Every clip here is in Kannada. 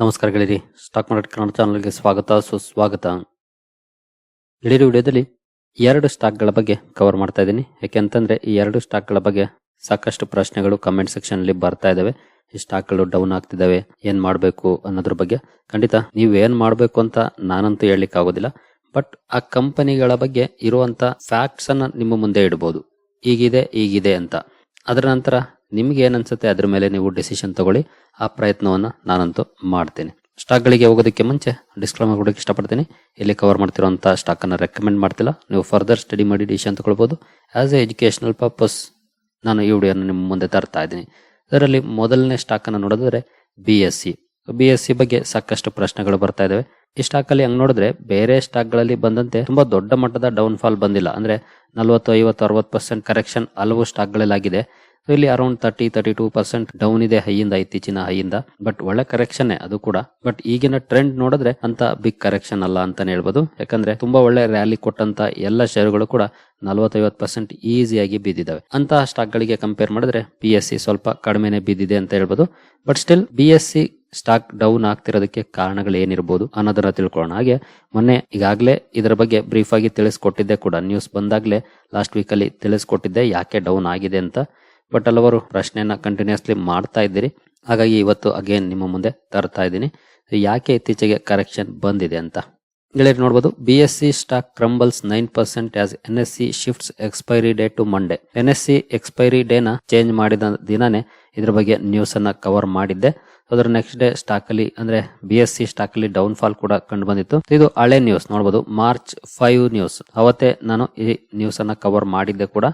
ನಮಸ್ಕಾರ ಗೆಳೆಯರಿ ಸ್ಟಾಕ್ ಮಾರ್ಕೆಟ್ ಕನ್ನಡ ಚಾನಲ್ಗೆ ಸ್ವಾಗತ, ಸುಸ್ವಾಗತ. ಗೆಳೆಯರಿ ವಿಡಿಯೋದಲ್ಲಿ ಎರಡು ಸ್ಟಾಕ್ಗಳ ಬಗ್ಗೆ ಕವರ್ ಮಾಡ್ತಾ ಇದ್ದೀನಿ. ಯಾಕೆಂತಂದ್ರೆ ಈ ಎರಡು ಸ್ಟಾಕ್ಗಳ ಬಗ್ಗೆ ಸಾಕಷ್ಟು ಪ್ರಶ್ನೆಗಳು ಕಮೆಂಟ್ ಸೆಕ್ಷನ್ ಅಲ್ಲಿ ಬರ್ತಾ ಇದಾವೆ. ಈ ಸ್ಟಾಕ್ಗಳು ಡೌನ್ ಆಗ್ತಿದಾವೆ, ಏನ್ ಮಾಡಬೇಕು ಅನ್ನೋದ್ರ ಬಗ್ಗೆ. ಖಂಡಿತ ನೀವು ಏನ್ ಮಾಡಬೇಕು ಅಂತ ನಾನಂತೂ ಹೇಳಲಿಕ್ಕೆ ಆಗೋದಿಲ್ಲ. ಬಟ್ ಆ ಕಂಪನಿಗಳ ಬಗ್ಗೆ ಇರುವಂತ ಫ್ಯಾಕ್ಟ್ಸ್ ಅನ್ನ ನಿಮ್ಮ ಮುಂದೆ ಇಡಬಹುದು ಈಗಿದೆ ಈಗಿದೆ ಅಂತ. ಅದರ ನಂತರ ನಿಮ್ಗೆ ಏನನ್ಸುತ್ತೆ ಅದ್ರ ಮೇಲೆ ನೀವು ಡಿಸಿಷನ್ ತಗೊಳ್ಳಿ. ಆ ಪ್ರಯತ್ನವನ್ನ ನಾನಂತೂ ಮಾಡ್ತೇನೆ. ಸ್ಟಾಕ್ ಗಳಿಗೆ ಹೋಗೋದಕ್ಕೆ ಮುಂಚೆ ಡಿಸ್ಕ್ಲೈಮರ್ ಕೊಡೋಕೆ ಇಷ್ಟಪಡ್ತೀನಿ. ಇಲ್ಲಿ ಕವರ್ ಮಾಡ್ತಿರೋಂಥ ಸ್ಟಾಕ್ ಅನ್ನ ರೆಕಮೆಂಡ್ ಮಾಡ್ತಿಲ್ಲ. ನೀವು ಫರ್ದರ್ ಸ್ಟಡಿ ಮಾಡಿ ಡಿಸಿಷನ್ ತಗೊಳ್ಬೋದು. ಆಸ್ ಎ ಎಜುಕೇಶನಲ್ ಪರ್ಪಸ್ ನಾನು ಈ ವಿಡಿಯೋನ ನಿಮ್ಮ ಮುಂದೆ ತರ್ತಾ ಇದ್ದೀನಿ. ಇದರಲ್ಲಿ ಮೊದಲನೇ ಸ್ಟಾಕ್ ಅನ್ನು ನೋಡಿದ್ರೆ B S C B S C ಬಗ್ಗೆ ಸಾಕಷ್ಟು ಪ್ರಶ್ನೆಗಳು ಬರ್ತಾ ಇದಾವೆ. ಈ ಸ್ಟಾಕ್ ಅಲ್ಲಿ ಹಂಗ್ ನೋಡಿದ್ರೆ ಬೇರೆ ಸ್ಟಾಕ್ಗಳಲ್ಲಿ ಬಂದಂತೆ ತುಂಬಾ ದೊಡ್ಡ ಮಟ್ಟದ ಡೌನ್ ಫಾಲ್ ಬಂದಿಲ್ಲ. ಅಂದ್ರೆ ನಲವತ್ತು, ಐವತ್ತು, ಅರವತ್ತು ಪರ್ಸೆಂಟ್ ಕರೆಕ್ಷನ್ ಹಲವು ಸ್ಟಾಕ್ So ಇಲ್ಲಿ around thirty thirty two percent down ಇದೆ ಹೈಯಿಂದ, ಇತ್ತೀಚಿನ ಹೈಯಿಂದ. ಬಟ್ ಒಳ್ಳೆ ಕರೆಕ್ಷನ್ ಅದು ಕೂಡ. ಬಟ್ ಈಗಿನ ಟ್ರೆಂಡ್ ನೋಡಿದ್ರೆ ಅಂತ ಬಿಗ್ ಕರೆಕ್ಷನ್ ಅಲ್ಲ ಅಂತಾನೆ ಹೇಳ್ಬೋದು. ಯಾಕಂದ್ರೆ ತುಂಬಾ ಒಳ್ಳೆ ರ್ಯಾಲಿ ಕೊಟ್ಟಂತ ಎಲ್ಲ ಷೇರುಗಳು ಕೂಡ ನಲ್ವತ್ತೈವತ್ತು ಪರ್ಸೆಂಟ್ ಈಸಿಯಾಗಿ ಬಿದ್ದಿದ್ದಾವೆ. ಅಂತ ಸ್ಟಾಕ್ ಗಳಿಗೆ ಕಂಪೇರ್ ಮಾಡಿದ್ರೆ ಬಿ ಎಸ್ ಸಿ ಸ್ವಲ್ಪ ಕಡಿಮೆನೆ ಬಿದ್ದಿದೆ ಅಂತ ಹೇಳ್ಬೋದು. But still B S C stock down ಆಗ್ತಿರೋದಕ್ಕೆ ಕಾರಣಗಳು ಏನಿರಬಹುದು ಅನ್ನೋದನ್ನ ತಿಳ್ಕೊಳ್ಳೋಣ. ಹಾಗೆ ಮೊನ್ನೆ ಈಗಾಗಲೇ ಇದರ ಬಗ್ಗೆ ಬ್ರೀಫ್ ಆಗಿ ತಿಳಿಸ್ಕೊಟ್ಟಿದ್ದೆ ಕೂಡ. ನ್ಯೂಸ್ ಬಂದಾಗಲೇ ಲಾಸ್ಟ್ ವೀಕ್ ಅಲ್ಲಿ ತಿಳಿಸ್ಕೊಟ್ಟಿದ್ದೆ ಯಾಕೆ ಡೌನ್ ಆಗಿದೆ ಅಂತ. ಬಟ್ ಹಲವರು ಪ್ರಶ್ನೆಯನ್ನು ಕಂಟಿನ್ಯೂಸ್ಲಿ ಮಾಡ್ತಾ ಇದ್ದೀರಿ. ಹಾಗಾಗಿ ಇವತ್ತು ಅಗೇನ್ ನಿಮ್ಮ ಮುಂದೆ ತರ್ತಾ ಇದ್ದೀನಿ. ಯಾಕೆ ಇತ್ತೀಚೆಗೆ ಕರೆಕ್ಷನ್ ಬಂದಿದೆ ಅಂತ? ಗೆಳೆಯರು ನೋಡ್ಬೋದು B S C stock crumbles nine percent as N S C shifts expiry day to Monday N S C expiry ಡೇನ change ಮಾಡಿದ ದಿನನೇ ಇದ್ರ ಬಗ್ಗೆ ನ್ಯೂಸ್ ಅನ್ನ ಕವರ್ ಮಾಡಿದ್ದೆ. ಅದರ ನೆಕ್ಸ್ಟ್ ಡೇ ಸ್ಟಾಕ್ ಅಲ್ಲಿ, ಅಂದ್ರೆ ಬಿ ಎಸ್ ಸಿ ಸ್ಟಾಕ್ ಅಲ್ಲಿ ಡೌನ್ ಫಾಲ್ ಕೂಡ ಕಂಡು ಬಂದಿತ್ತು. ಇದು ಹಳೆ ನ್ಯೂಸ್ ನೋಡಬಹುದು ಮಾರ್ಚ್ ಫೈವ್ ನ್ಯೂಸ್ ಅವತ್ತೇ ನಾನು ಈ ನ್ಯೂಸ್ ಅನ್ನ ಕವರ್ ಮಾಡಿದ್ದೆ ಕೂಡ.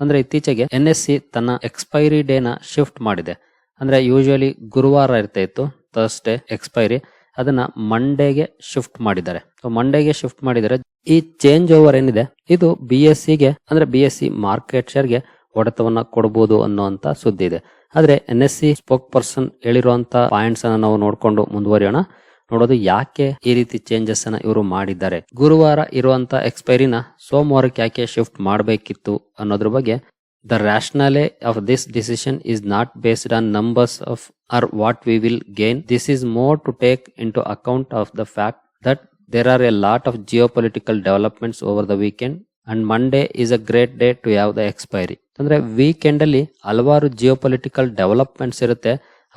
ಅಂದ್ರೆ ಇತ್ತೀಚೆಗೆ ಎನ್ ಎಸ್ ಸಿ ತನ್ನ ಎಕ್ಸ್ಪೈರಿ ಡೇನ ಶಿಫ್ಟ್ ಮಾಡಿದೆ. ಅಂದ್ರೆ ಯೂಶುವಲಿ ಗುರುವಾರ ಇರ್ತಾ ಇತ್ತು ಥರ್ಸ್ಡೇ ಎಕ್ಸ್ಪೈರಿ ಅದನ್ನ ಮಂಡೇಗೆ ಶಿಫ್ಟ್ ಮಾಡಿದ್ದಾರೆ. ಸೊ ಮಂಡೇಗೆ ಶಿಫ್ಟ್ ಮಾಡಿದರೆ ಈ ಚೇಂಜ್ ಓವರ್ ಏನಿದೆ? ಇದು ಬಿ ಎಸ್ ಸಿಗೆ ಅಂದ್ರೆ ಬಿ ಎಸ್ ಸಿ ಮಾರ್ಕೆಟ್ ಶೇರ್ಗೆ ಹೊಡೆತವನ್ನ ಕೊಡಬಹುದು ಅನ್ನುವಂತ ಸುದ್ದಿ ಇದೆ. ಆದ್ರೆ N S C spoke person ಹೇಳಿರುವಂತ points ಅನ್ನ ನಾವು ನೋಡ್ಕೊಂಡು ಮುಂದುವರಿಯೋಣ. ನೋಡೋದು ಯಾಕೆ ಈ ರೀತಿ ಚೇಂಜಸ್ ಅನ್ನ ಇವರು ಮಾಡಿದ್ದಾರೆ. ಗುರುವಾರ ಇರುವಂತ ಎಕ್ಸ್ಪೈರಿನ ಸೋಮವಾರಕ್ಕೆ ಯಾಕೆ ಶಿಫ್ಟ್ ಮಾಡಬೇಕಿತ್ತು ಅನ್ನೋದ್ರ ಬಗ್ಗೆ the rationale of this decision is not based on numbers of or what we will gain this is more to take into account of the fact that there are a lot of geopolitical developments over the weekend and Monday is a great day to have the expiry ಅಂದ್ರೆ ವೀಕೆಂಡ್ ಅಲ್ಲಿ ಹಲವಾರು ಜಿಯೋ ಪೊಲಿಟಿಕಲ್ ಡೆವಲಪ್ಮೆಂಟ್ಸ್ ಇರುತ್ತೆ.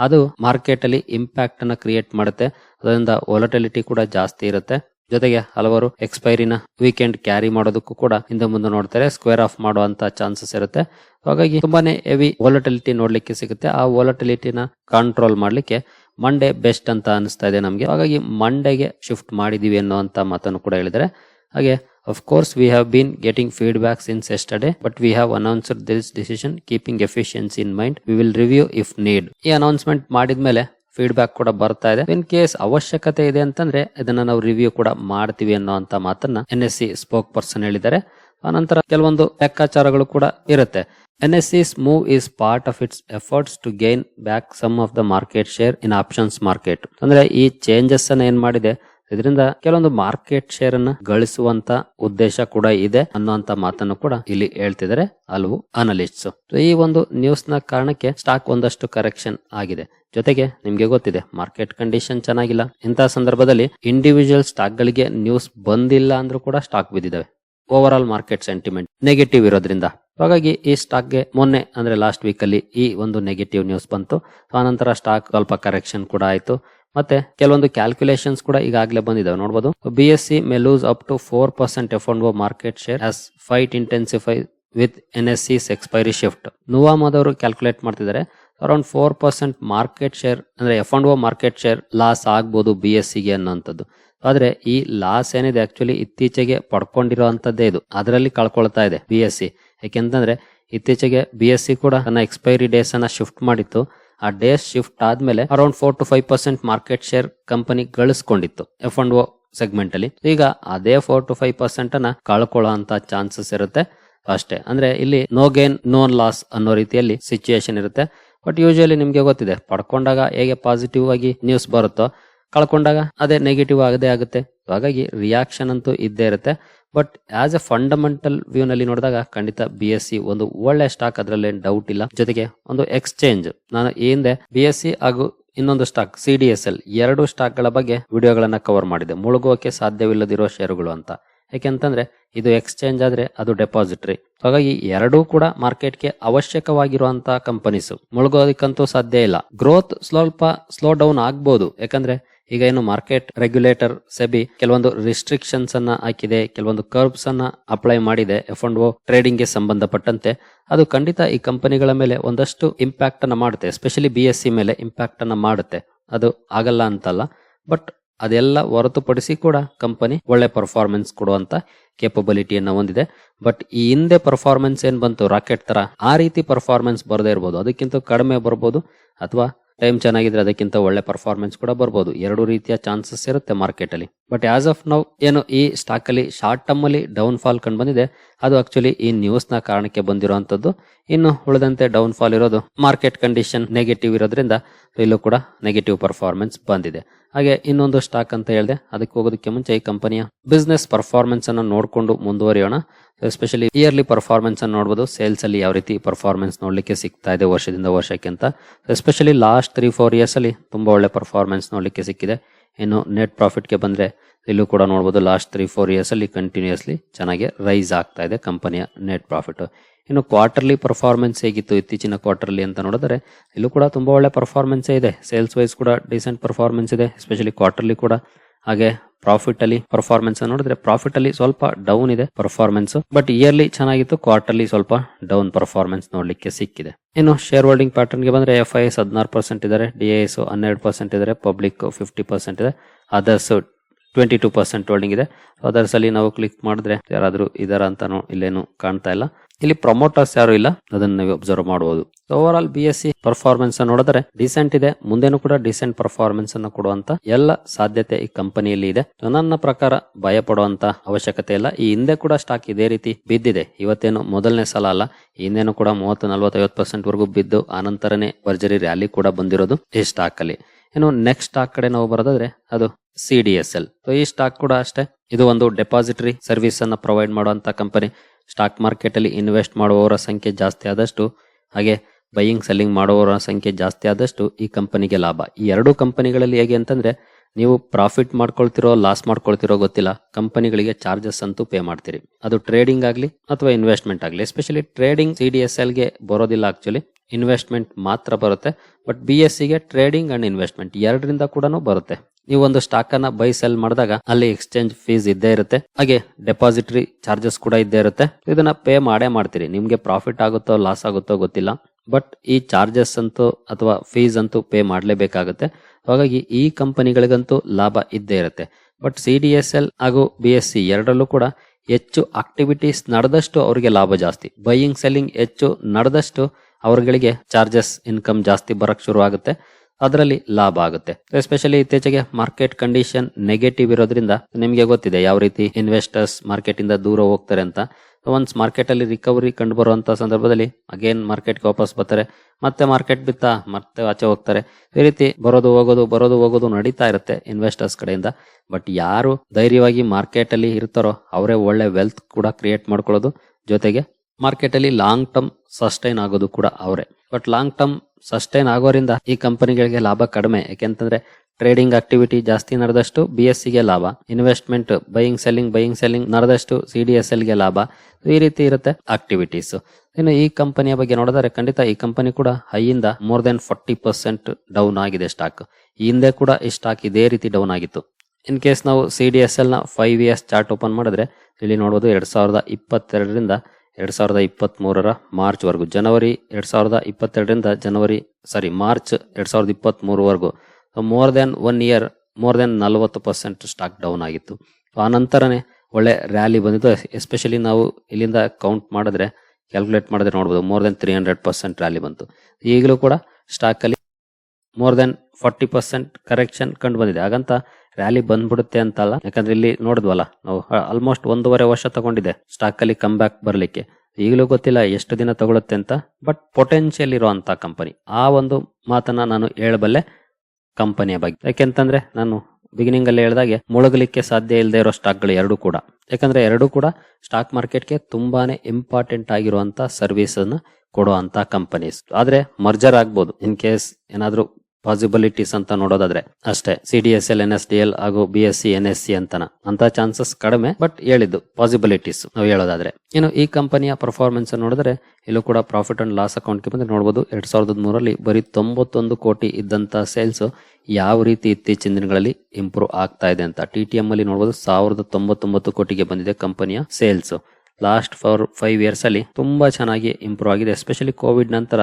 ಅದು ಮಾರ್ಕೆಟ್ ಅಲ್ಲಿ ಇಂಪ್ಯಾಕ್ಟ್ ಅನ್ನ ಕ್ರಿಯೇಟ್ ಮಾಡುತ್ತೆ. ಅದರಿಂದ ವೊಲಟಿಲಿಟಿ ಕೂಡ ಜಾಸ್ತಿ ಇರುತ್ತೆ. ಜೊತೆಗೆ ಹಲವಾರು ಎಕ್ಸ್ಪೈರಿನ ವೀಕೆಂಡ್ ಕ್ಯಾರಿ ಮಾಡೋದಕ್ಕೂ ಕೂಡ ಹಿಂದೆ ಮುಂದೆ ನೋಡ್ತಾರೆ ಸ್ಕ್ವೇರ್ ಆಫ್ ಮಾಡುವಂತ ಚಾನ್ಸಸ್ ಇರುತ್ತೆ. ಹಾಗಾಗಿ ತುಂಬಾನೇ ಹೆವಿ ವೊಲಟಿಲಿಟಿ ನೋಡ್ಲಿಕ್ಕೆ ಸಿಗುತ್ತೆ. ಆ ವೊಲಟಿಲಿಟಿನ ಕಂಟ್ರೋಲ್ ಮಾಡ್ಲಿಕ್ಕೆ ಮಂಡೇ ಬೆಸ್ಟ್ ಅಂತ ಅನಿಸ್ತಾ ಇದೆ ನಮಗೆ. ಹಾಗಾಗಿ ಮಂಡೇಗೆ ಶಿಫ್ಟ್ ಮಾಡಿದೀವಿ ಅನ್ನುವಂತ ಮಾತನ್ನು ಕೂಡ ಹೇಳಿದರೆ ಹಾಗೆ Of course, we have been getting feedback since yesterday, but we have announced this decision keeping efficiency in mind. We will review if need. ಈ ಅನೌನ್ಸ್ಮೆಂಟ್ ಮಾಡಿದ್ಮೇಲೆ ಫೀಡ್ಬ್ಯಾಕ್ ಕೂಡ ಬರ್ತಾ ಇದೆ. ಇನ್ ಕೇಸ್ ಅವಶ್ಯಕತೆ ಇದೆ ಅಂತಂದ್ರೆ ಇದನ್ನ ನಾವು ರಿವ್ಯೂ ಕೂಡ ಮಾಡ್ತೀವಿ ಅನ್ನೋಂತ ಮಾತನ್ನ N S C spoke person ಹೇಳಿದ್ದಾರೆ ಆನಂತರ ಕೆಲವೊಂದು ಲೆಕ್ಕಾಚಾರಗಳು ಕೂಡ ಇರುತ್ತೆ. N S C's move is part of its efforts to gain back some of the market share in options market ಅಂದ್ರೆ ಈ ಚೇಂಜಸ್ ಅನ್ನ ಏನ್ ಮಾಡಿದೆ? ಇದರಿಂದ ಕೆಲವೊಂದು ಮಾರ್ಕೆಟ್ ಶೇರ್ ಅನ್ನ ಗಳಿಸುವಂತ ಉದ್ದೇಶ ಕೂಡ ಇದೆ ಅನ್ನುವಂತ ಮಾತನ್ನು ಕೂಡ ಇಲ್ಲಿ ಹೇಳ್ತಿದ್ದಾರೆ ಹಲವು ಅನಲಿಸ್ಟ್ಸ್ ಈ ಒಂದು ನ್ಯೂಸ್ನ ಕಾರಣಕ್ಕೆ ಸ್ಟಾಕ್ ಒಂದಷ್ಟು ಕರೆಕ್ಷನ್ ಆಗಿದೆ. ಜೊತೆಗೆ ನಿಮ್ಗೆ ಗೊತ್ತಿದೆ ಮಾರ್ಕೆಟ್ ಕಂಡೀಷನ್ ಚೆನ್ನಾಗಿಲ್ಲ. ಇಂತಹ ಸಂದರ್ಭದಲ್ಲಿ ಇಂಡಿವಿಜುವಲ್ ಸ್ಟಾಕ್ ಗಳಿಗೆ ನ್ಯೂಸ್ ಬಂದಿಲ್ಲ ಅಂದ್ರೂ ಕೂಡ ಸ್ಟಾಕ್ ಬಿದ್ದಿದ್ದಾವೆ. Overall market sentiment negative ಇರೋದ್ರಿಂದ. ಹಾಗಾಗಿ ಈ ಸ್ಟಾಕ್ಗೆ ಮೊನ್ನೆ, ಅಂದ್ರೆ ಲಾಸ್ಟ್ ವೀಕ್ ಅಲ್ಲಿ ಈ ಒಂದು ನೆಗೆಟಿವ್ ನ್ಯೂಸ್ ಬಂತು. ಆನಂತರ ಸ್ಟಾಕ್ ಸ್ವಲ್ಪ ಕರೆಕ್ಷನ್ ಕೂಡ ಆಯ್ತು. ಮತ್ತೆ ಕೆಲವೊಂದು ಕ್ಯಾಲ್ಕುಲೇಷನ್ಸ್ ಕೂಡ ಈಗಾಗಲೇ ಬಂದಿದ್ದಾವೆ ನೋಡಬಹುದು B S C may lose up to four percent F one market share as fight intensify with N S C's expiry shift ನುವಾಮದವರು calculate ಮಾಡ್ತಿದ್ದಾರೆ. Around four percent market share ಅಂದ್ರೆ F and O market share loss ಆಗ್ಬೋದು ಬಿ ಎಸ್ ಸಿಗೆ ಅನ್ನೋಂಥದ್ದು ಆದ್ರೆ ಈ ಲಾಸ್ ಏನಿದೆ ಆಕ್ಚುಲಿ ಇತ್ತೀಚೆಗೆ ಪಡ್ಕೊಂಡಿರುವಂತದ್ದೇ ಇದು. ಅದರಲ್ಲಿ ಕಳ್ಕೊಳ್ತಾ ಇದೆ ಬಿ ಎಸ್ ಸಿ ಯಾಕೆಂತಂದ್ರೆ ಇತ್ತೀಚೆಗೆ ಬಿ ಎಸ್ ಸಿ ಕೂಡ ತನ್ನ ಎಕ್ಸ್ಪೈರಿ ಡೇಸ್ ಅನ್ನ ಶಿಫ್ಟ್ ಮಾಡಿತ್ತು. ಆ ಡೇಸ್ ಶಿಫ್ಟ್ ಆದ್ಮೇಲೆ around four to five percent market share company ಗಳಿಸ್ಕೊಂಡಿತ್ತು F and O segment ಅಲ್ಲಿ. ಈಗ ಅದೇ ಫೋರ್ ಟು ಫೈವ್ ಪರ್ಸೆಂಟ್ ಅನ್ನ ಕಳ್ಕೊಳ್ಳೋ ಅಂತ ಚಾನ್ಸಸ್ ಇರುತ್ತೆ ಅಷ್ಟೇ. ಅಂದ್ರೆ ಇಲ್ಲಿ ನೋ ಗೇನ್ ನೋನ್ ಲಾಸ್ ಅನ್ನೋ ರೀತಿಯಲ್ಲಿ ಸಿಚುಯೇಷನ್ ಇರುತ್ತೆ. ಬಟ್ ಯೂಶಲಿ ನಿಮ್ಗೆ ಗೊತ್ತಿದೆ, ಪಡ್ಕೊಂಡಾಗ ಹೇಗೆ ಪಾಸಿಟಿವ್ ಆಗಿ ನ್ಯೂಸ್ ಬರುತ್ತೋ ಕಳ್ಕೊಂಡಾಗ ಅದೇ ನೆಗೆಟಿವ್ ಆಗದೆ ಆಗುತ್ತೆ. ಹಾಗಾಗಿ ರಿಯಾಕ್ಷನ್ ಅಂತೂ ಇದ್ದೇ ಇರುತ್ತೆ. But as a fundamental view ನಲ್ಲಿ ನೋಡಿದಾಗ ಖಂಡಿತ ಬಿ ಎಸ್ ಸಿ ಒಂದು ಒಳ್ಳೆ ಸ್ಟಾಕ್ ಅದರಲ್ಲಿ ಡೌಟ್ ಇಲ್ಲ. ಜೊತೆಗೆ ಒಂದು ಎಕ್ಸ್ಚೇಂಜ್ ನಾನು ಈ ಹಿಂದೆ ಬಿ ಎಸ್ ಸಿ ಹಾಗೂ ಇನ್ನೊಂದು stock C D S L ಎರಡು ಸ್ಟಾಕ್ಗಳ ಬಗ್ಗೆ ವಿಡಿಯೋಗಳನ್ನ ಕವರ್ ಮಾಡಿದೆ. ಮುಳುಗೋಕೆ ಸಾಧ್ಯವಿಲ್ಲದಿರೋ ಷೇರುಗಳು ಅಂತ. ಯಾಕೆಂತಂದ್ರೆ ಇದು ಎಕ್ಸ್ಚೇಂಜ್ ಆದ್ರೆ ಅದು ಡೆಪಾಸಿಟ್ರಿ ಹಾಗಾಗಿ ಎರಡೂ ಕೂಡ ಮಾರ್ಕೆಟ್ಗೆ ಅವಶ್ಯಕವಾಗಿರುವಂತಹ ಕಂಪನೀಸ್ ಮುಳುಗೋದಕ್ಕಂತೂ ಸಾಧ್ಯ ಇಲ್ಲ. ಗ್ರೋತ್ ಸ್ವಲ್ಪ ಸ್ಲೋ ಡೌನ್ ಆಗ್ಬೋದು. ಯಾಕಂದ್ರೆ ಈಗ ಏನು ಮಾರ್ಕೆಟ್ ರೆಗ್ಯುಲೇಟರ್ ಸೆಬಿ ಕೆಲವೊಂದು ರಿಸ್ಟ್ರಿಕ್ಷನ್ಸ್ ಅನ್ನ ಹಾಕಿದೆ, ಕೆಲವೊಂದು ಕರ್ಬ್ಸ್ ಅನ್ನ ಅಪ್ಲೈ ಮಾಡಿದೆ ಎಫ್ ಅಂಡ್ ಓ ಟ್ರೇಡಿಂಗ್ಗೆ ಸಂಬಂಧಪಟ್ಟಂತೆ. ಅದು ಖಂಡಿತ ಈ ಕಂಪನಿಗಳ ಮೇಲೆ ಒಂದಷ್ಟು ಇಂಪ್ಯಾಕ್ಟ್ ಅನ್ನ ಮಾಡುತ್ತೆ. ಎಸ್ಪೆಷಲಿ ಬಿ ಎಸ್ ಸಿ ಮೇಲೆ ಇಂಪ್ಯಾಕ್ಟ್ ಅನ್ನ ಮಾಡುತ್ತೆ. ಅದು ಆಗಲ್ಲ ಅಂತಲ್ಲ. ಬಟ್ ಅದೆಲ್ಲ ಹೊರತುಪಡಿಸಿ ಕೂಡ ಕಂಪನಿ ಒಳ್ಳೆ ಪರ್ಫಾರ್ಮೆನ್ಸ್ ಕೊಡುವಂತ ಕೇಪಬಿಲಿಟಿಯನ್ನು ಹೊಂದಿದೆ. ಬಟ್ ಈ ಹಿಂದೆ ಪರ್ಫಾರ್ಮೆನ್ಸ್ ಏನ್ ಬಂತು? ರಾಕೆಟ್ ತರ ಆ ರೀತಿ ಪರ್ಫಾರ್ಮೆನ್ಸ್ ಬರದೇ ಇರಬಹುದು ಅದಕ್ಕಿಂತ ಕಡಿಮೆ ಬರ್ಬೋದು ಅಥವಾ ಟೈಮ್ ಚೆನ್ನಾಗಿದ್ರೆ ಅದಕ್ಕಿಂತ ಒಳ್ಳೆ ಪರ್ಫಾರ್ಮೆನ್ಸ್ ಕೂಡ ಬರ್ಬೋದು. ಎರಡು ರೀತಿಯ ಚಾನ್ಸಸ್ ಇರುತ್ತೆ ಮಾರ್ಕೆಟ್ ಅಲ್ಲಿ. ಬಟ್ ಆಸ್ ಆಫ್ ನೌ ಏನು ಈ ಸ್ಟಾಕ್ ಅಲ್ಲಿ ಶಾರ್ಟ್ ಟರ್ಮ್ ಅಲ್ಲಿ ಡೌನ್ ಫಾಲ್ ಕಂಡು ಬಂದಿದೆ. ಅದು ಆಕ್ಚುಲಿ ಈ ನ್ಯೂಸ್ನ ಕಾರಣಕ್ಕೆ ಬಂದಿರುವಂತದ್ದು ಇನ್ನು ಉಳಿದಂತೆ ಡೌನ್ ಫಾಲ್ ಇರೋದು ಮಾರ್ಕೆಟ್ ಕಂಡೀಷನ್ ನೆಗೆಟಿವ್ ಇರೋದ್ರಿಂದ ಇಲ್ಲೂ ಕೂಡ ನೆಗೆಟಿವ್ ಪರ್ಫಾರ್ಮೆನ್ಸ್ ಬಂದಿದೆ. ಹಾಗೆ ಇನ್ನೊಂದು ಸ್ಟಾಕ್ ಅಂತ ಹೇಳಿದೆ, ಅದಕ್ಕೆ ಹೋಗೋದಕ್ಕೆ ಮುಂಚೆ ಈ ಕಂಪನಿಯ ಬಿಸ್ನೆಸ್ ಪರ್ಫಾರ್ಮೆನ್ಸ್ ಅನ್ನು ನೋಡಿಕೊಂಡು ಮುಂದುವರಿಯೋಣ. ಎಸ್ಪೆಷಲಿ ಇಯರ್ಲಿ ಪರ್ಫಾರ್ಮೆನ್ಸ್ ಅನ್ನು ನೋಡಬಹುದು ಸೇಲ್ಸ್ ಅಲ್ಲಿ ಯಾವ ರೀತಿ ಪರ್ಫಾರ್ಮೆನ್ಸ್ ನೋಡಲಿಕ್ಕೆ ಸಿಗ್ತಾ ಇದೆ ವರ್ಷದಿಂದ ವರ್ಷಕ್ಕೆ ಅಂತ especially last three four years ಅಲ್ಲಿ ತುಂಬಾ ಒಳ್ಳೆ ಪರ್ಫಾರ್ಮೆನ್ಸ್ ನೋಡಲಿಕ್ಕೆ ಸಿಕ್ಕಿದೆ. ಇನ್ನು ನೆಟ್ ಪ್ರಾಫಿಟ್ಗೆ ಬಂದರೆ ಇಲ್ಲೂ ಕೂಡ ನೋಡ್ಬೋದು ಲಾಸ್ಟ್ ತ್ರೀ ಫೋರ್ ಇಯರ್ಸಲ್ಲಿ ಕಂಟಿನ್ಯೂಸ್ಲಿ ಚೆನ್ನಾಗಿ ರೈಸ್ ಆಗ್ತಾ ಇದೆ ಕಂಪನಿಯ ನೆಟ್ ಪ್ರಾಫಿಟ್ ಇನ್ನು ಕ್ವಾರ್ಟರ್ಲಿ ಪರ್ಫಾರ್ಮೆನ್ಸ್ ಹೇಗಿತ್ತು ಇತ್ತೀಚಿನ ಕ್ವಾರ್ಟರ್ಲಿ ಅಂತ ನೋಡಿದ್ರೆ ಇಲ್ಲೂ ಕೂಡ ತುಂಬ ಒಳ್ಳೆ ಪರ್ಫಾರ್ಮೆನ್ಸೇ ಇದೆ. ಸೇಲ್ಸ್ ವೈಸ್ ಕೂಡ ಡಿಸೆಂಟ್ ಪರ್ಫಾರ್ಮೆನ್ಸ್ ಇದೆ. ಎಸ್ಪೆಷಲಿ ಕ್ವಾರ್ಟರ್ಲಿ ಕೂಡ ಹಾಗೆ ಪ್ರಾಫಿಟ್ ಅಲ್ಲಿ ಪರ್ಫಾರ್ಮೆನ್ಸ್ ನೋಡಿದ್ರೆ ಪ್ರಾಫಿಟ್ ಅಲ್ಲಿ ಸ್ವಲ್ಪ ಡೌನ್ ಇದೆ ಪರ್ಫಾರ್ಮೆನ್ಸ್ ಬಟ್ ಇಯರ್ಲಿ ಚೆನ್ನಾಗಿತ್ತು ಕ್ವಾರ್ಟರ್ಲಿ ಸ್ವಲ್ಪ ಡೌನ್ ಪರ್ಫಾರ್ಮೆನ್ಸ್ ನೋಡ್ಲಿಕ್ಕೆ ಸಿಕ್ಕಿದೆ. ಇನ್ನು ಶೇರ್ ಹೋಲ್ಡಿಂಗ್ ಪ್ಯಾಟರ್ನ್ಗೆ ಬಂದ್ರೆ ಎಫ್ ಐ ಎಸ್ ಹದಿನಾರು ಪರ್ಸೆಂಟ್ ಇದಾರೆ ಡಿ ಎಸ್ ಹನ್ನೆರಡು ಪರ್ಸೆಂಟ್ ಇದಾರೆ ಪಬ್ಲಿಕ್ ಫಿಫ್ಟಿ ಪರ್ಸೆಂಟ್ ಇದೆ others twenty two percent holding ಇದೆ ಅದರ್ಸ್ ಅಲ್ಲಿ ನಾವು ಕ್ಲಿಕ್ ಮಾಡಿದ್ರೆ ಯಾರಾದ್ರೂ ಇದಾರ ಅಂತಾನು ಇಲ್ಲೇನು ಕಾಣ್ತಾ ಇಲ್ಲ. ಇಲ್ಲಿ ಪ್ರಮೋಟರ್ಸ್ ಯಾರು ಇಲ್ಲ, ಅದನ್ನ ನೀವು ಅಬ್ಸರ್ವ್ ಮಾಡಬಹುದು overall B S C performance ನೋಡಿದ್ರೆ ಡಿಸೆಂಟ್ ಇದೆ, ಮುಂದೆನೂ ಕೂಡ ಡಿಸೆಂಟ್ ಪರ್ಫಾರ್ಮೆನ್ಸ್ ಅನ್ನು ಕೊಡುವಂತ ಎಲ್ಲ ಸಾಧ್ಯತೆ ಈ ಕಂಪನಿಯಲ್ಲಿ ಇದೆ. ನನ್ನ ಪ್ರಕಾರ ಭಯ ಪಡುವಂತ ಅವಶ್ಯಕತೆ ಇಲ್ಲ. ಈ ಹಿಂದೆ ಕೂಡ ಸ್ಟಾಕ್ ಇದೇ ರೀತಿ ಬಿದ್ದಿದೆ. ಇವತ್ತೇನು ಮೊದಲನೇ ಸಲ ಅಲ್ಲ ಹಿಂದೇನು ಕೂಡ ಮೂವತ್ತು, ನಲ್ವತ್ತೈವತ್ತು ಪರ್ಸೆಂಟ್ ವರೆಗೂ ಬಿದ್ದು ಆನಂತರನೇ ಭರ್ಜರಿ ರ್ಯಾಲಿ ಕೂಡ ಬಂದಿರೋದು ಈ ಸ್ಟಾಕ್ ಅಲ್ಲಿ. ಇನ್ನು ನೆಕ್ಸ್ಟ್ ಸ್ಟಾಕ್ ಕಡೆ ನಾವು ಬರೋದಾದ್ರೆ ಅದು ಸಿ ಡಿ ಎಸ್ ಎಲ್ ಈ ಸ್ಟಾಕ್ ಕೂಡ ಅಷ್ಟೇ, ಇದು ಒಂದು ಡೆಪಾಸಿಟರಿ ಸರ್ವಿಸ್ ಅನ್ನ ಪ್ರೊವೈಡ್ ಮಾಡುವಂತ ಕಂಪನಿ ಸ್ಟಾಕ್ ಮಾರ್ಕೆಟಲ್ಲಿ ಇನ್ವೆಸ್ಟ್ ಮಾಡುವವರ ಸಂಖ್ಯೆ ಜಾಸ್ತಿ ಆದಷ್ಟು, ಹಾಗೆ ಬೈಯಿಂಗ್ ಸೆಲ್ಲಿಂಗ್ ಮಾಡುವವರ ಸಂಖ್ಯೆ ಜಾಸ್ತಿ ಆದಷ್ಟು ಈ ಕಂಪನಿಗೆ ಲಾಭ. ಈ ಎರಡು ಕಂಪನಿಗಳಲ್ಲಿ ಹೇಗೆ ಅಂತಂದ್ರೆ, ನೀವು ಪ್ರಾಫಿಟ್ ಮಾಡ್ಕೊಳ್ತಿರೋ ಲಾಸ್ ಮಾಡ್ಕೊಳ್ತಿರೋ ಗೊತ್ತಿಲ್ಲ, ಕಂಪನಿಗಳಿಗೆ ಚಾರ್ಜಸ್ ಅಂತೂ ಪೇ ಮಾಡ್ತೀರಿ. ಅದು ಟ್ರೇಡಿಂಗ್ ಆಗಲಿ ಅಥವಾ ಇನ್ವೆಸ್ಟ್ಮೆಂಟ್ ಆಗಲಿ. Especially trading C D S ಎಲ್ಗೆ ಬರೋದಿಲ್ಲ ಆಕ್ಚುಲಿ ಇನ್ವೆಸ್ಟ್ಮೆಂಟ್ ಮಾತ್ರ ಬರುತ್ತೆ. ಬಟ್ ಬಿ ಎಸ್ ಸಿಗೆ ಟ್ರೇಡಿಂಗ್ ಅಂಡ್ ಇನ್ವೆಸ್ಟ್ಮೆಂಟ್ ಎರಡರಿಂದ ಕೂಡ ಬರುತ್ತೆ. ನೀವು ಒಂದು ಸ್ಟಾಕ್ ಅನ್ನ ಬೈ ಸೆಲ್ ಮಾಡಿದಾಗ ಅಲ್ಲಿ ಎಕ್ಸ್ಚೇಂಜ್ ಫೀಸ್ ಇದ್ದೇ ಇರುತ್ತೆ. ಹಾಗೆ ಡೆಪಾಸಿಟರಿ ಚಾರ್ಜಸ್ ಕೂಡ ಇದ್ದೇ ಇರುತ್ತೆ. ಇದನ್ನ ಪೇ ಮಾಡೇ ಮಾಡ್ತೀರಿ. ನಿಮ್ಗೆ ಪ್ರಾಫಿಟ್ ಆಗುತ್ತೋ ಲಾಸ್ ಆಗುತ್ತೋ ಗೊತ್ತಿಲ್ಲ. ಬಟ್ ಈ ಚಾರ್ಜಸ್ ಅಂತೂ ಅಥವಾ ಫೀಸ್ ಅಂತೂ ಪೇ ಮಾಡಲೇಬೇಕಾಗುತ್ತೆ. ಹಾಗಾಗಿ ಈ ಕಂಪನಿಗಳಿಗಂತೂ ಲಾಭ ಇದ್ದೇ ಇರುತ್ತೆ. But C D S L ಹಾಗೂ ಬಿ ಎಸ್ ಸಿ ಎರಡರಲ್ಲೂ ಕೂಡ ಹೆಚ್ಚು ಆಕ್ಟಿವಿಟೀಸ್ ನಡೆದಷ್ಟು ಅವರಿಗೆ ಲಾಭ ಜಾಸ್ತಿ. ಬೈಯಿಂಗ್ ಸೆಲ್ಲಿಂಗ್ ಹೆಚ್ಚು ನಡೆದಷ್ಟು ಅವರುಗಳಿಗೆ ಚಾರ್ಜಸ್ ಇನ್ಕಮ್ ಜಾಸ್ತಿ ಬರಕ್ ಶುರು ಆಗುತ್ತೆ ಅದರಲ್ಲಿ ಲಾಭ ಆಗುತ್ತೆ. ಎಸ್ಪೆಷಲಿ ಇತ್ತೀಚೆಗೆ ಮಾರ್ಕೆಟ್ ಕಂಡೀಷನ್ ನೆಗೆಟಿವ್ ಇರೋದ್ರಿಂದ ನಿಮಗೆ ಗೊತ್ತಿದೆ ಯಾವ ರೀತಿ ಇನ್ವೆಸ್ಟರ್ಸ್ ಮಾರ್ಕೆಟ್ ಇಂದ ದೂರ ಹೋಗ್ತಾರೆ ಅಂತ. ಒನ್ಸ್ ಮಾರ್ಕೆಟ್ ಅಲ್ಲಿ ರಿಕವರಿ ಕಂಡು ಬರುವಂತ ಸಂದರ್ಭದಲ್ಲಿ ಅಗೇನ್ ಮಾರ್ಕೆಟ್ಗೆ ವಾಪಸ್ ಬರ್ತಾರೆ. ಮತ್ತೆ ಮಾರ್ಕೆಟ್ ಬಿತ್ತ ಮತ್ತೆ ಆಚೆ ಹೋಗ್ತಾರೆ. ಈ ರೀತಿ ಬರೋದು ಹೋಗೋದು ಬರೋದು ಹೋಗೋದು ನಡೀತಾ ಇರುತ್ತೆ ಇನ್ವೆಸ್ಟರ್ಸ್ ಕಡೆಯಿಂದ. ಬಟ್ ಯಾರು ಧೈರ್ಯವಾಗಿ ಮಾರ್ಕೆಟ್ ಅಲ್ಲಿ ಇರ್ತಾರೋ ಅವರೇ ಒಳ್ಳೆ ವೆಲ್ತ್ ಕೂಡ ಕ್ರಿಯೇಟ್ ಮಾಡ್ಕೊಳ್ಳೋದು ಜೊತೆಗೆ ಮಾರ್ಕೆಟ್ ಅಲ್ಲಿ ಲಾಂಗ್ ಟರ್ಮ್ ಸಸ್ಟೈನ್ ಆಗೋದು ಕೂಡ ಅವರೇ. ಬಟ್ ಲಾಂಗ್ ಟರ್ಮ್ ಸಸ್ಟೈನ್ ಆಗೋರಿಂದ ಈ ಕಂಪನಿಗಳಿಗೆ ಲಾಭ ಕಡಿಮೆ. ಯಾಕೆಂತಂದ್ರೆ ಟ್ರೇಡಿಂಗ್ ಆಕ್ಟಿವಿಟಿ ಜಾಸ್ತಿ ನಡೆದಷ್ಟು ಬಿ ಎಸ್ ಸಿಗೆ ಲಾಭ investment buying selling buying selling ನಡೆದಷ್ಟು C D S ಎಲ್ಗೆ ಲಾಭ. ಈ ರೀತಿ ಇರುತ್ತೆ ಆಕ್ಟಿವಿಟೀಸ್ ಇನ್ನು ಈ ಕಂಪನಿಯ ಬಗ್ಗೆ ನೋಡಿದರೆ ಖಂಡಿತ ಈ ಕಂಪನಿ ಕೂಡ ಹೈಯಿಂದ more than forty percent down ಆಗಿದೆ ಸ್ಟಾಕ್ ಹಿಂದೆ ಕೂಡ ಈ ಸ್ಟಾಕ್ ಇದೇ ರೀತಿ ಡೌನ್ ಆಗಿತ್ತು. ಇನ್ ಕೇಸ್ ನಾವು ಸಿ ಡಿ ಎಸ್ ಎಲ್ನ ಫೈವ್ ಇಯರ್ಸ್ ಚಾರ್ಟ್ ಓಪನ್ ಮಾಡಿದ್ರೆ, ಇಲ್ಲಿ ನೋಡಬಹುದು ಎರಡ್ ಸಾವಿರದ ಇಪ್ಪತ್ತೆರಡರಿಂದ ಎರಡ್ ಸಾವಿರದ ಇಪ್ಪತ್ತ್ ಮೂರರ ಮಾರ್ಚ್ ವರೆಗೂ ಜನವರಿ ಎರಡು ಸಾವಿರದ ಇಪ್ಪತ್ತೆರಡರಿಂದ ಜನವರಿ ಸಾರಿ ಮಾರ್ಚ್ ಎರಡು ಸಾವಿರದ ಇಪ್ಪತ್ತ್ ಮೂರವರೆಗೂ more than one year more than ನಲವತ್ತು ಪರ್ಸೆಂಟ್ ಸ್ಟಾಕ್ ಡೌನ್ ಆಗಿತ್ತು. ಆ ನಂತರನೇ ಒಳ್ಳೆ ರ್ಯಾಲಿ ಬಂದಿದ್ದು ಎಸ್ಪೆಷಲಿ ನಾವು ಇಲ್ಲಿಂದ ಕೌಂಟ್ ಮಾಡಿದ್ರೆ ಕ್ಯಾಲ್ಕುಲೇಟ್ ಮಾಡಿದ್ರೆ ನೋಡ್ಬೋದು more than three hundred percent rally ಬಂತು. ಈಗಲೂ ಕೂಡ ಸ್ಟಾಕ್ ಅಲ್ಲಿ more than forty percent correction ಕಂಡು ಬಂದಿದೆ. ಹಾಗಂತ ರ್ಯಾಲಿ ಬಂದ್ಬಿಡುತ್ತೆ ಅಂತಲ್ಲ? ಯಾಕಂದ್ರೆ ಇಲ್ಲಿ ನೋಡಿದ್ವಲ್ಲ, ನಾವು ಆಲ್ಮೋಸ್ಟ್ ಒಂದೂವರೆ ವರ್ಷ ತಗೊಂಡಿದೆ ಸ್ಟಾಕ್ ಅಲ್ಲಿ ಕಮ್ ಬ್ಯಾಕ್ ಬರ್ಲಿಕ್ಕೆ. ಈಗಲೂ ಗೊತ್ತಿಲ್ಲ ಎಷ್ಟು ದಿನ ತಗೊಳುತ್ತೆ ಅಂತ ಬಟ್ ಪೊಟೆನ್ಶಿಯಲ್ ಇರುವಂತ ಕಂಪನಿ ಆ ಒಂದು ಮಾತನ್ನ ನಾನು ಹೇಳಬಲ್ಲೆ ಕಂಪನಿಯ ಬಗ್ಗೆ. ಯಾಕೆಂತಂದ್ರೆ ನಾನು ಬಿಗಿನಿಂಗ್ ಅಲ್ಲಿ ಹೇಳಿದಾಗೆ ಮುಳುಗಲಿಕ್ಕೆ ಸಾಧ್ಯ ಇಲ್ಲದೆ ಇರೋ ಸ್ಟಾಕ್ಗಳು ಎರಡು ಕೂಡ. ಯಾಕಂದ್ರೆ ಎರಡು ಕೂಡ ಸ್ಟಾಕ್ ಮಾರ್ಕೆಟ್ಗೆ ತುಂಬಾನೇ ಇಂಪಾರ್ಟೆಂಟ್ ಆಗಿರುವಂತ ಸರ್ವಿಸ್ ಅನ್ನು ಕೊಡುವಂತ ಕಂಪನೀಸ್ ಆದ್ರೆ ಮರ್ಜರ್ ಆಗ್ಬೋದು. ಇನ್ ಕೇಸ್ ಏನಾದ್ರೂ ಪಾಸಿಬಿಲಿಟೀಸ್ ಅಂತ ನೋಡೋದಾದ್ರೆ ಅಷ್ಟೇ. C D S L N S D L ಹಾಗೂ B S C N S C ಅಂತನ. ಅಂತ ಚಾನ್ಸಸ್ ಕಡಿಮೆ ಬಟ್ ಹೇಳಿದ್ದು ಪಾಸಿಬಿಲಿಟೀಸ್ ನಾವು ಹೇಳೋದಾದ್ರೆ. ಇನ್ನು ಈ ಕಂಪನಿಯ ಪರ್ಫಾರ್ಮೆನ್ಸ್ ನೋಡಿದ್ರೆ ಇಲ್ಲೂ ಕೂಡ ಪ್ರಾಫಿಟ್ ಅಂಡ್ ಲಾಸ್ ಅಕೌಂಟ್ಗೆ ಬಂದ್ರೆ ನೋಡಬಹುದು ಎರಡ್ ಸಾವಿರದ ಮೂರಲ್ಲಿ ಬರೀ ತೊಂಬತ್ತೊಂದು ಕೋಟಿ ಇದ್ದಂತ ಸೇಲ್ಸ್ ಯಾವ ರೀತಿ ಇತ್ತೀಚಿನ ದಿನಗಳಲ್ಲಿ ಇಂಪ್ರೂವ್ ಆಗ್ತಾ ಇದೆ ಅಂತ. ಟಿ ಟಿ ಎಂ ಅಲ್ಲಿ ನೋಡಬಹುದು ಸಾವಿರದ ತೊಂಬತ್ತೊಂಬತ್ತು ಕೋಟಿಗೆ ಬಂದಿದೆ ಕಂಪನಿಯ sales last four five years ಅಲ್ಲಿ ತುಂಬಾ ಚೆನ್ನಾಗಿ ಇಂಪ್ರೂವ್ ಆಗಿದೆ. ಎಸ್ಪೆಷಲಿ ಕೋವಿಡ್ ನಂತರ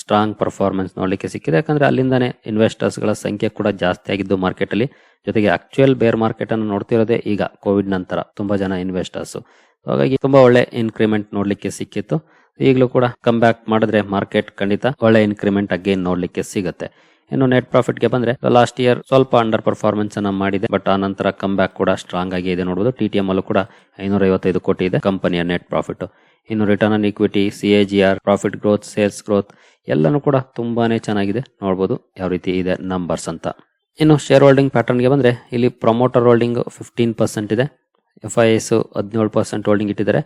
ಸ್ಟ್ರಾಂಗ್ ಪರ್ಫಾರ್ಮೆನ್ಸ್ ನೋಡಲಿಕ್ಕೆ ಸಿಕ್ಕಿದೆ. ಯಾಕಂದರೆ ಅಲ್ಲಿಂದನೇ ಇನ್ವೆಸ್ಟರ್ಸ್ಗಳ ಸಂಖ್ಯೆ ಕೂಡ ಜಾಸ್ತಿ ಆಗಿದ್ದು ಮಾರ್ಕೆಟಲ್ಲಿ ಜೊತೆಗೆ ಆಕ್ಚುಯಲ್ ಬೇರ್ ಮಾರ್ಕೆಟನ್ನು ನೋಡ್ತಿರೋದೇ ಈಗ ಕೋವಿಡ್ ನಂತರ ತುಂಬ ಜನ ಇನ್ವೆಸ್ಟರ್ಸು ಹಾಗಾಗಿ ತುಂಬ ಒಳ್ಳೆ ಇನ್ಕ್ರಿಮೆಂಟ್ ನೋಡಲಿಕ್ಕೆ ಸಿಕ್ಕಿತ್ತು. ಈಗಲೂ ಕೂಡ ಕಮ್ ಬ್ಯಾಕ್ ಮಾಡಿದ್ರೆ ಮಾರ್ಕೆಟ್ ಖಂಡಿತ ಒಳ್ಳೆ ಇನ್ಕ್ರಿಮೆಂಟ್ ಅಗೇನ್ ನೋಡಲಿಕ್ಕೆ ಸಿಗುತ್ತೆ. ಇನ್ನು ನೆಟ್ ಪ್ರಾಫಿಟ್ಗೆ ಬಂದ್ರೆ ಲಾಸ್ಟ್ ಇಯರ್ ಸ್ವಲ್ಪ ಅಂಡರ್ ಪರ್ಫಾರ್ಮೆನ್ಸ್ ಅನ್ನ ಮಾಡಿದೆ. ಬಟ್ ಆ ನಂತರ ಕಮ್ ಬ್ಯಾಕ್ ಕೂಡ ಸ್ಟ್ರಾಂಗ್ ಆಗಿ ಇದೆ ನೋಡಬಹುದು ಟಿ ಟಿ ಎಂ ಅಲ್ಲೂ ಕೂಡ ಐನೂರ ಐವತ್ತೈದು ಕೋಟಿ ಇದೆ ಕಂಪನಿಯ ನೆಟ್ ಪ್ರಾಫಿಟ್ ಇನ್ನು return on equity C A G R profit growth sales growth ಎಲ್ಲನೂ ಕೂಡ ತುಂಬಾನೇ ಚೆನ್ನಾಗಿದೆ. ನೋಡ್ಬೋದು ಯಾವ ರೀತಿ ಇದೆ ನಂಬರ್ಸ್ ಅಂತ. ಇನ್ನು ಶೇರ್ ಹೋಲ್ಡಿಂಗ್ ಪ್ಯಾಟರ್ನ್ಗೆ ಬಂದರೆ ಇಲ್ಲಿ ಪ್ರಮೋಟರ್ ಹೋಲ್ಡಿಂಗ್ ಫಿಫ್ಟೀನ್ ಪರ್ಸೆಂಟ್ ಇದೆ. ಎಫ್ ಐ ಎಸ್ ಹದಿನೇಳು ಪರ್ಸೆಂಟ್ ಹೋಲ್ಡಿಂಗ್ ಇಟ್ಟಿದ್ದಾರೆ.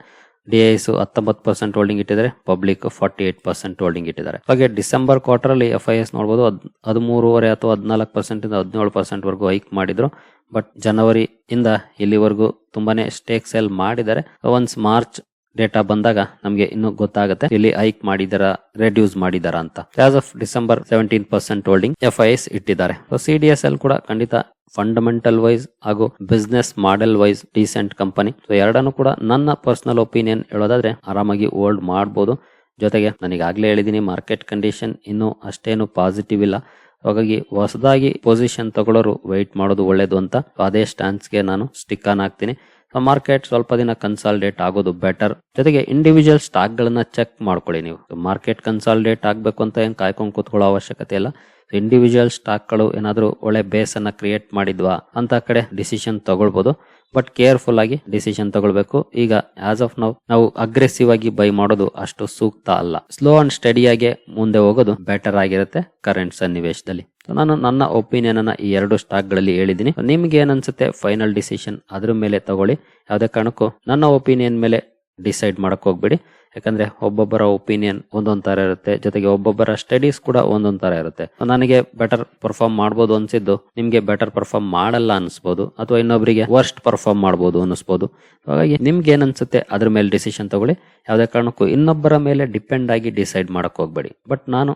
ಡಿ ಐ ಎಸ್ ಹತ್ತೊಂಬತ್ತು ಪರ್ಸೆಂಟ್ ಹೋಲ್ಡಿಂಗ್ ಇಟ್ಟಿದ್ದಾರೆ. Public forty eight percent holding ಇಟ್ಟಿದ್ದಾರೆ. ಹಾಗೆ ಡಿಸೆಂಬರ್ ಕ್ವಾರ್ಟರ್ ಅಲ್ಲಿ ಎಫ್ ಐ ಎಸ್ ನೋಡಬಹುದು ಹದಿಮೂರುವರೆ ಅಥವಾ ಹದಿನಾಲ್ಕು ಪರ್ಸೆಂಟ್ ಇಂದ ಹದಿನೇಳು ಪರ್ಸೆಂಟ್ ವರೆಗೂ ಹೈಕ್ ಮಾಡಿದ್ರು. ಬಟ್ ಜನವರಿ ಇಂದ ಇಲ್ಲಿವರೆಗೂ ತುಂಬಾನೇ ಸ್ಟೇಕ್ ಸೇಲ್ ಮಾಡಿದ್ದಾರೆ. ಒನ್ಸ್ ಮಾರ್ಚ್ ಡೇಟಾ ಬಂದಾಗ ನಮಗೆ ಇನ್ನು ಗೊತ್ತಾಗುತ್ತೆ. ಇಲ್ಲಿ ಹೈಕ್ ಮಾಡಿದಾರ, ರೆಡ್ಯೂಸ್ ಮಾಡಿದಾರ ಅಂತ. As of December seventeen percent holding F I S ಇಟ್ಟಿದ್ದಾರೆ. ಸಿ ಡಿ ಎಸ್ ಎಲ್ ಕೂಡ ಖಂಡಿತ ಫಂಡಮೆಂಟಲ್ ವೈಸ್ ಹಾಗೂ business model wise decent company so ಎರಡನ್ನು ಕೂಡ ನನ್ನ ಪರ್ಸನಲ್ ಒಪಿನಿಯನ್ ಹೇಳೋದಾದ್ರೆ ಆರಾಮಾಗಿ ಹೋಲ್ಡ್ ಮಾಡಬಹುದು ಜೊತೆಗೆ ನನಗಾಗ್ಲೇ ಹೇಳಿದೀನಿ ಮಾರ್ಕೆಟ್ ಕಂಡೀಷನ್ ಇನ್ನು ಅಷ್ಟೇನು ಪಾಸಿಟಿವ್ ಇಲ್ಲ. ಹಾಗಾಗಿ ಹೊಸದಾಗಿ ಪೊಸಿಷನ್ ತಗೊಳ್ಳೋರು ವೆಯ್ಟ್ ಮಾಡೋದು ಒಳ್ಳೇದು ಅಂತ ಅದೇ ಸ್ಟ್ಯಾಂಡ್ಸ್ಗೆ ನಾನು ಸ್ಟಿಕ್ ಆನ್ ಹಾಕ್ತೀನಿ. ಮಾರ್ಕೆಟ್ ಸ್ವಲ್ಪ ದಿನ ಕನ್ಸಾಲ್ಡೇಟ್ ಆಗೋದು ಬೆಟರ್ ಜೊತೆಗೆ ಇಂಡಿವಿಜುವಲ್ ಸ್ಟಾಕ್ ಗಳನ್ನ ಚೆಕ್ ಮಾಡ್ಕೊಳ್ಳಿ ನೀವು. ಮಾರ್ಕೆಟ್ ಕನ್ಸಾಲ್ಡೇಟ್ ಆಗ್ಬೇಕು ಅಂತ ಏನ್ ಕಾಯ್ಕೊಂಡು ಕೂತ್ಕೊಳ್ಳೋ ಅವಶ್ಯಕತೆ ಇಲ್ಲ. ಇಂಡಿವಿಜುವಲ್ ಸ್ಟಾಕ್ಗಳು ಏನಾದರೂ ಒಳ್ಳೆ ಬೇಸ್ ಅನ್ನ ಕ್ರಿಯೇಟ್ ಮಾಡಿದ್ವಾ ಅಂತ ಕಡೆ ಡಿಸಿಷನ್ ತಗೊಳ್ಬಹುದು ಬಟ್ ಕೇರ್ಫುಲ್ ಆಗಿ ಡಿಸಿಷನ್ ತಗೊಳ್ಬೇಕು. ಈಗ ಆಸ್ ಆಫ್ ನಾವು ನಾವು ಅಗ್ರೆಸಿವ್ ಆಗಿ ಬೈ ಮಾಡೋದು ಅಷ್ಟು ಸೂಕ್ತ ಅಲ್ಲ. ಸ್ಲೋ ಅಂಡ್ ಸ್ಟಡಿಯಾಗಿ ಮುಂದೆ ಹೋಗೋದು ಬೆಟರ್ ಆಗಿರುತ್ತೆ ಕರೆಂಟ್ ಸನ್ನಿವೇಶದಲ್ಲಿ. ನಾನು ನನ್ನ ಒಪಿನಿಯನ್ ಅನ್ನ ಈ ಎರಡು ಸ್ಟಾಕ್ಗಳಲ್ಲಿ ಹೇಳಿದ್ದೀನಿ. ನಿಮ್ಗೆ ಏನನ್ಸುತ್ತೆ? ಫೈನಲ್ ಡಿಸಿಷನ್ ಅದ್ರ ಮೇಲೆ ತಗೊಳ್ಳಿ. ಯಾವುದೇ ಕಾರಣಕ್ಕೂ ನನ್ನ ಒಪಿನಿಯನ್ ಮೇಲೆ ಡಿಸೈಡ್ ಮಾಡಕ್ ಹೋಗ್ಬೇಡಿ. ಯಾಕಂದ್ರೆ ಒಬ್ಬೊಬ್ಬರ ಒಪಿನಿಯನ್ ಒಂದೊಂದ್ ತರ ಇರುತ್ತೆ. ಜೊತೆಗೆ ಒಬ್ಬೊಬ್ಬರ ಸ್ಟಡೀಸ್ ಕೂಡ ಒಂದೊಂದ್ ತರ ಇರುತ್ತೆ. ನನಗೆ ಬೆಟರ್ ಪರ್ಫಾರ್ಮ್ ಮಾಡ್ಬೋದು ಅನ್ಸಿದ್ದು, ನಿಮ್ಗೆ ಬೆಟರ್ ಪರ್ಫಾರ್ಮ್ ಮಾಡಲ್ಲ ಅನ್ಸ್ಬೋದು, ಅಥವಾ ಇನ್ನೊಬ್ಬರಿಗೆ ವರ್ಸ್ಟ್ ಪರ್ಫಾರ್ಮ್ ಮಾಡ್ಬೋದು ಅನಿಸ್ಬೋದು. ಹಾಗಾಗಿ ನಿಮ್ಗೆ ಏನ್ ಅನ್ಸುತ್ತೆ, ಅದ್ರ ಮೇಲೆ ಡಿಸಿಷನ್ ತಗೊಳ್ಳಿ. ಯಾವುದೇ ಕಾರಣಕ್ಕೂ ಇನ್ನೊಬ್ಬರ ಮೇಲೆ ಡಿಪೆಂಡ್ ಆಗಿ ಡಿಸೈಡ್ ಮಾಡಕ್ ಹೋಗ್ಬೇಡಿ. ಬಟ್ ನಾನು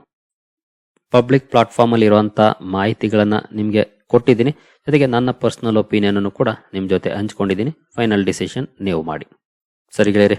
ಪಬ್ಲಿಕ್ ಪ್ಲಾಟ್ಫಾರ್ಮ್ ಅಲ್ಲಿ ಇರುವಂತ ಮಾಹಿತಿಗಳನ್ನ ನಿಮ್ಗೆ ಕೊಟ್ಟಿದ್ದೀನಿ. ಜೊತೆಗೆ ನನ್ನ ಪರ್ಸನಲ್ ಒಪಿನಿಯನ್ ಅನ್ನು ಕೂಡ ನಿಮ್ ಜೊತೆ ಹಂಚ್ಕೊಂಡಿದ್ದೀನಿ. ಫೈನಲ್ ಡಿಸಿಷನ್ ನೀವು ಮಾಡಿ. ಸರಿ ಗೆಳೆಯರಿ